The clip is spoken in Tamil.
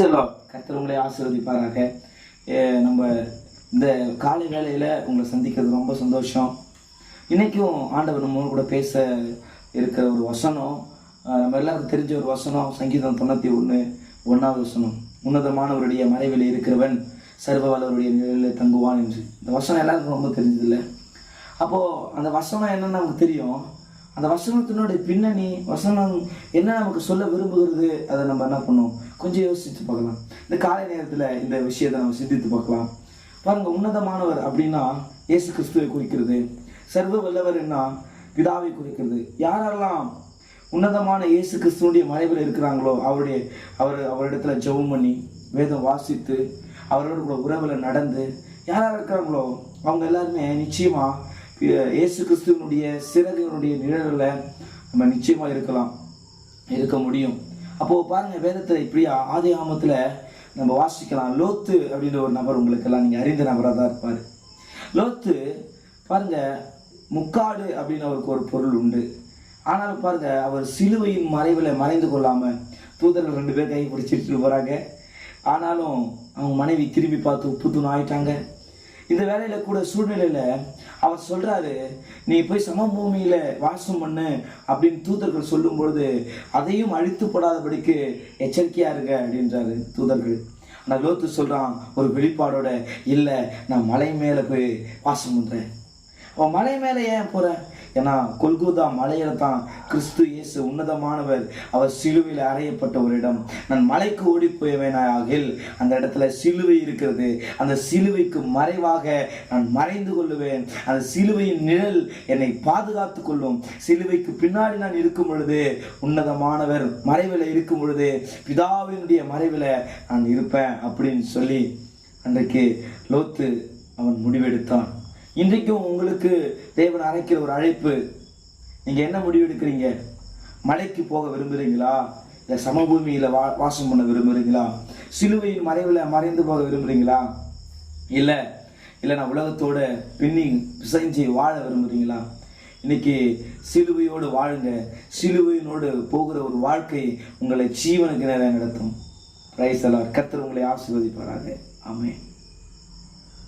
செல்லம் கர்த்தர் உங்களை ஆசீர்வதிப்பாராக. நம்ம இந்த காலை வேளையில் உங்களை சந்திக்கிறது ரொம்ப சந்தோஷம். இன்றைக்கும் ஆண்டவர் நம்ம கூட பேச இருக்கிற ஒரு வசனம் நம்ம எல்லாருக்கும் தெரிஞ்ச ஒரு வசனம் சங்கீதம் தொண்ணூற்றி ஒன்று ஒன்றாவது வசனம். உன்னதமானவருடைய மறைவில் இருக்கிறவன் சர்வ வல்லவருடைய நிழலில் தங்குவான் என்று. இந்த வசனம் எல்லாருக்கும் ரொம்ப தெரிஞ்சதில்லை. அப்போது அந்த வசனம் என்னன்னு நமக்கு தெரியும். அந்த வசனத்தினுடைய பின்னணி வசனம் என்ன நமக்கு சொல்ல விரும்புகிறது அதை நம்ம என்ன பண்ணோம் கொஞ்சம் யோசித்து பார்க்கலாம். இந்த காலை நேரத்தில் இந்த விஷயத்தை நம்ம சிந்தித்து பார்க்கலாம். பாருங்க உன்னதமானவர் அப்படின்னா இயேசு கிறிஸ்துவை குறிக்கிறது. சர்வ வல்லவர்னா பிதாவை குறிக்கிறது. யாரெல்லாம் உன்னதமான இயேசு கிறிஸ்துவனுடைய மறைவில் இருக்கிறாங்களோ அவருடைய அவர் அவரிடத்துல ஜெபம் பண்ணி வேதம் வாசித்து அவரோட கூட உறவில் நடந்து யாராக இருக்கிறாங்களோ அவங்க எல்லாருமே நிச்சயமாக இயேசு கிறிஸ்துவனுடைய சிறகுனுடைய நிழலில் நம்ம நிச்சயமாக இருக்கலாம் இருக்க முடியும். அப்போ பாருங்க வேதத்தில் இப்படி ஆதி ஆமத்தில் நம்ம வாசிக்கலாம். லோத்து அப்படின்ற ஒரு நபர் உங்களுக்கெல்லாம் நீங்கள் அறிந்த நபராக தான் இருப்பார். லோத்து பாருங்க முக்காடு அப்படின்னு அவருக்கு ஒரு பொருள் உண்டு. ஆனாலும் பாருங்க அவர் சிலுவையின் மறைவில் மறைந்து கொள்ளாமல் தூதர்கள் ரெண்டு பேர் கை பிடிச்சிட்டு போகிறாங்க ஆனாலும் அவங்க மனைவி திரும்பி பார்த்து உப்பு தூண் ஆயிட்டாங்க இந்த வேலையில கூட சூழ்நிலையில அவர் சொல்றாரு நீ போய் சமபூமியில வாசம் பண்ணு அப்படின்னு தூதர்கள் சொல்லும் பொழுது அதையும் அழித்து போடாதபடிக்கு எச்சரிக்கையா இருங்க அப்படின்றாரு தூதர்கள். நான் லோத்து சொல்றான் ஒரு வெளிப்பாடோட இல்லை நான் மலை மேலே போய் வாசம் பண்றேன். அவன் மலை மேலே ஏன் போகிறேன் ஏன்னா கொல்கோதா மலையில தான் கிறிஸ்து இயேசு உன்னதமானவர். அவர் சிலுவையில் அறையப்பட்ட ஒரு இடம் நான் மலைக்கு ஓடி போயவேனாகில் அந்த இடத்துல சிலுவை இருக்கிறது. அந்த சிலுவைக்கு மறைவாக நான் மறைந்து கொள்ளுவேன். அந்த சிலுவையின் நிழல் என்னை பாதுகாத்து கொள்ளும். சிலுவைக்கு பின்னாடி நான் இருக்கும் பொழுது உன்னதமானவர் மறைவில் இருக்கும் பொழுது பிதாவினுடைய மறைவில் நான் இருப்பேன் அப்படின்னு சொல்லி அன்றைக்கு லோத்து அவன் முடிவெடுத்தான். இன்றைக்கும் உங்களுக்கு தேவன் அழைக்கிற ஒரு அழைப்பு. நீங்கள் என்ன முடிவு எடுக்கிறீங்க? மலைக்கு போக விரும்புகிறீங்களா இல்லை சமபூமியில் வா வாசம் பண்ண விரும்புகிறீங்களா சிலுவையின் மறைவில் மறைந்து போக விரும்புகிறீங்களா இல்லை. இல்லை நான் உலகத்தோட பின்னி பிசைஞ்சு வாழ விரும்புகிறீங்களா இன்னைக்கு சிலுவையோடு வாழுங்க. சிலுவையினோடு போகிற ஒரு வாழ்க்கை உங்களை ஜீவனுக்கு நேரம் நடத்தும். ரைஸ் எல்லாம் கத்தர் உங்களை ஆசீர்வதிப்பாராக. ஆமென்